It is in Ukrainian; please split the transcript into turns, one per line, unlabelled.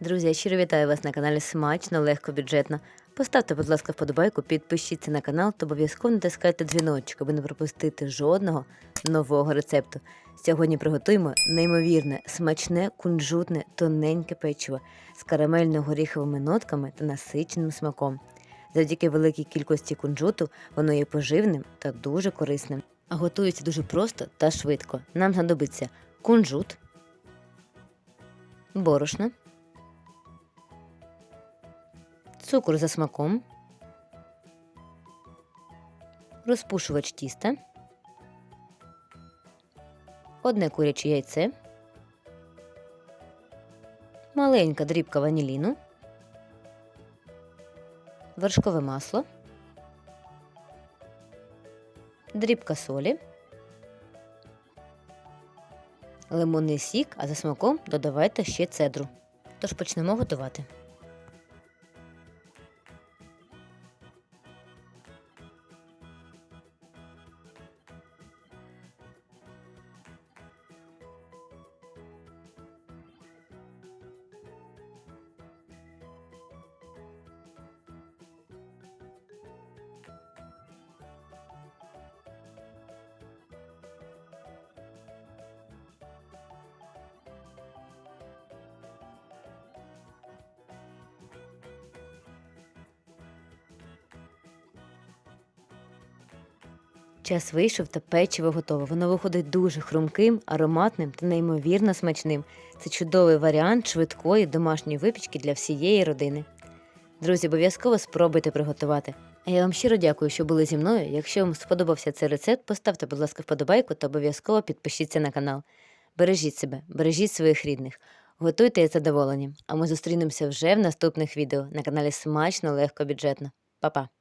Друзі, я щиро вітаю вас на каналі Смачно, легко, бюджетно. Поставте, будь ласка, вподобайку, підпишіться на канал та обов'язково натискайте дзвіночок, аби не пропустити жодного нового рецепту. Сьогодні приготуємо неймовірне, смачне, кунжутне, тоненьке печиво з карамельно-горіховими нотками та насиченим смаком. Завдяки великій кількості кунжуту воно є поживним та дуже корисним. А готується дуже просто та швидко. Нам знадобиться кунжут, борошно, цукор за смаком, розпушувач тіста, одне куряче яйце, маленька дрібка ваніліну, вершкове масло, дрібка солі, лимонний сік, а за смаком додавайте ще цедру. Тож почнемо готувати. Час вийшов та печиво готове. Воно виходить дуже хрумким, ароматним та неймовірно смачним. Це чудовий варіант швидкої домашньої випічки для всієї родини. Друзі, обов'язково спробуйте приготувати. А я вам щиро дякую, що були зі мною. Якщо вам сподобався цей рецепт, поставте, будь ласка, вподобайку та обов'язково підпишіться на канал. Бережіть себе, бережіть своїх рідних, готуйте із задоволенням. А ми зустрінемося вже в наступних відео на каналі Смачно, легко, бюджетно. Па-па!